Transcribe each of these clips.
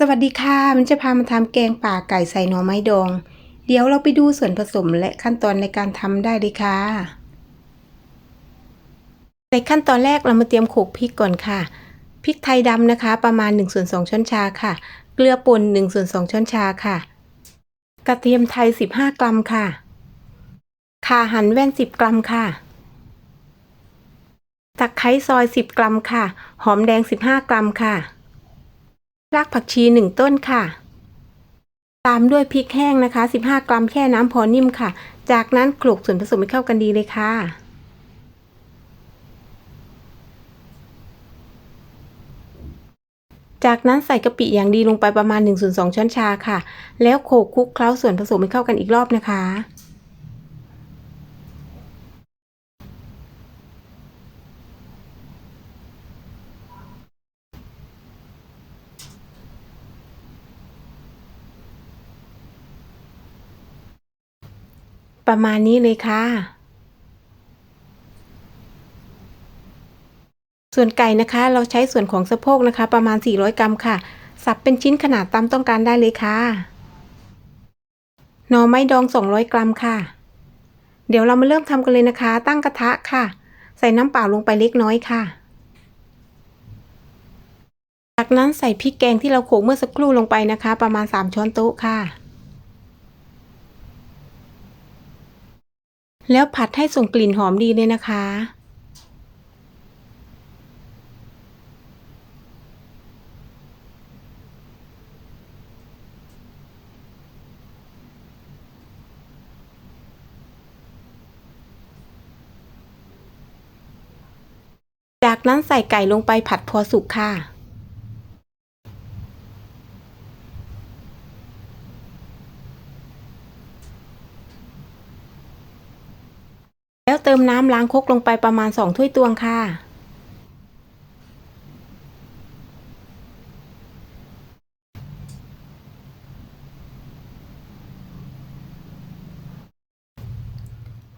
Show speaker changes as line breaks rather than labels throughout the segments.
สวัสดีค่ะ มันจะพามาทำแกงป่าไก่ใส่หน่อไม้ดอง เดี๋ยวเราไปดูส่วนผสมและขั้นตอนในการทำได้เลยค่ะ ในขั้นตอนแรกเรามาเตรียมโขกพริกก่อนค่ะ พริกไทยดำนะคะ ประมาณ1ส่วน2ช้อนชาค่ะ เกลือป่น1ส่วน2ช้อนชาค่ะ กระเทียมไทย 15 กรัมค่ะข่าหั่นแว่น 10 กรัมค่ะ ตะไคร้ซอย 10 กรัมค่ะ หอมแดง 15 กรัมค่ะ รากผักชี1ต้นค่ะ ตามด้วยพริกแห้งนะคะ 15 กรัมแค่น้ำพอนิ่มค่ะ จากนั้นโขลกส่วนผสมให้เข้ากันดีเลยค่ะ จากนั้นใส่กะปิอย่างดีลงไปประมาณ1ส่วน2ช้อนชาค่ะ แล้วโขลกคลุกเคล้าส่วนผสมให้เข้ากันอีกรอบนะคะ ประมาณนี้เลยค่ะ ส่วนไก่นะคะ เราใช้ส่วนของสะโพกนะคะ ประมาณ 400 กรัมค่ะ สับเป็นชิ้นขนาดตามต้องการได้เลยค่ะหน่อไม้ดอง 200 กรัมค่ะ เดี๋ยวเรามาเริ่มทำกันเลยนะคะ ตั้งกระทะค่ะ ใส่น้ำเปล่าลงไปเล็กน้อยค่ะ จากนั้นใส่พริกแกงที่เราโขลกเมื่อสักครู่ลงไปนะคะ ประมาณ 3 ช้อนโต๊ะค่ะ แล้วผัดให้ส่งกลิ่นหอมดีเลยนะคะ จากนั้นใส่ไก่ลงไปผัดพอสุกค่ะ แล้วเติมน้ำล้างคกลงไปประมาณ 2 ถ้วยตวงค่ะ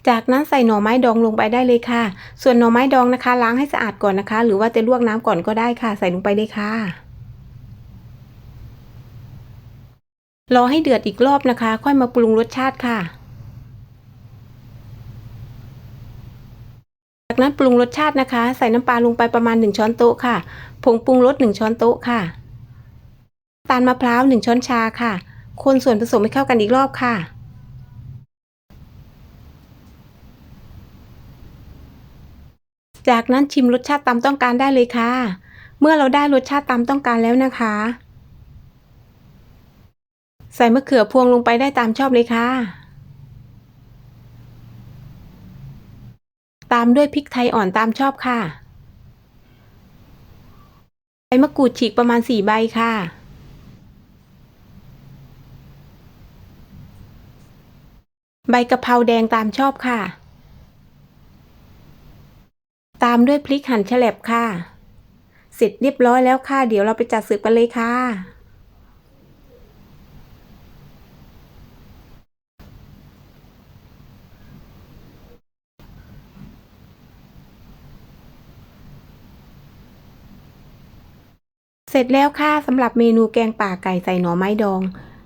จากนั้นใส่หน่อไม้ดองลงไปได้เลยค่ะ ส่วนหน่อไม้ดองนะคะ ล้างให้สะอาดก่อนนะคะ หรือว่าจะลวกน้ำก่อนก็ได้ค่ะ ใส่ลงไปเลยค่ะรอให้เดือดอีกรอบนะคะ ค่อยมาปรุงรสชาติค่ะ จาก นั้นปรุงรสชาตินะคะ ใส่น้ำปลาลงไปประมาณ 1 ช้อนโต๊ะค่ะ ผงปรุงรส 1 ช้อนโต๊ะค่ะ ตาลมะพร้าว 1 ช้อนชาค่ะ คนส่วนผสมให้เข้ากันอีกรอบค่ะ จากนั้นชิมรสชาติตามต้องการได้เลยค่ะ เมื่อเราได้รสชาติตามต้องการแล้วนะคะ ใส่มะเขือพวงลงไปได้ตามชอบเลยค่ะ ตามด้วยพริกไทยอ่อนตามชอบค่ะใบมะกรูดฉีกประมาณ4ใบค่ะ ใบกะเพราแดงตามชอบค่ะ ตามด้วยพริกหั่นแฉลบค่ะ เสร็จเรียบร้อยแล้วค่ะ เดี๋ยวเราไปจัดเสิร์ฟกันเลยค่ะ ร็จแล้วค่ะสำหรับเมนูแกงป่าไก่ใส่หน่อไม้ดอง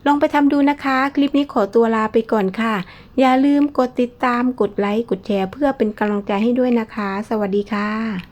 ลองไปทำดูนะคะ คลิปนี้ขอตัวลาไปก่อนค่ะ อย่าลืมกดติดตามกดไลค์กดแชร์เพื่อเป็นกำลังใจให้ด้วยนะคะ สวัสดีค่ะ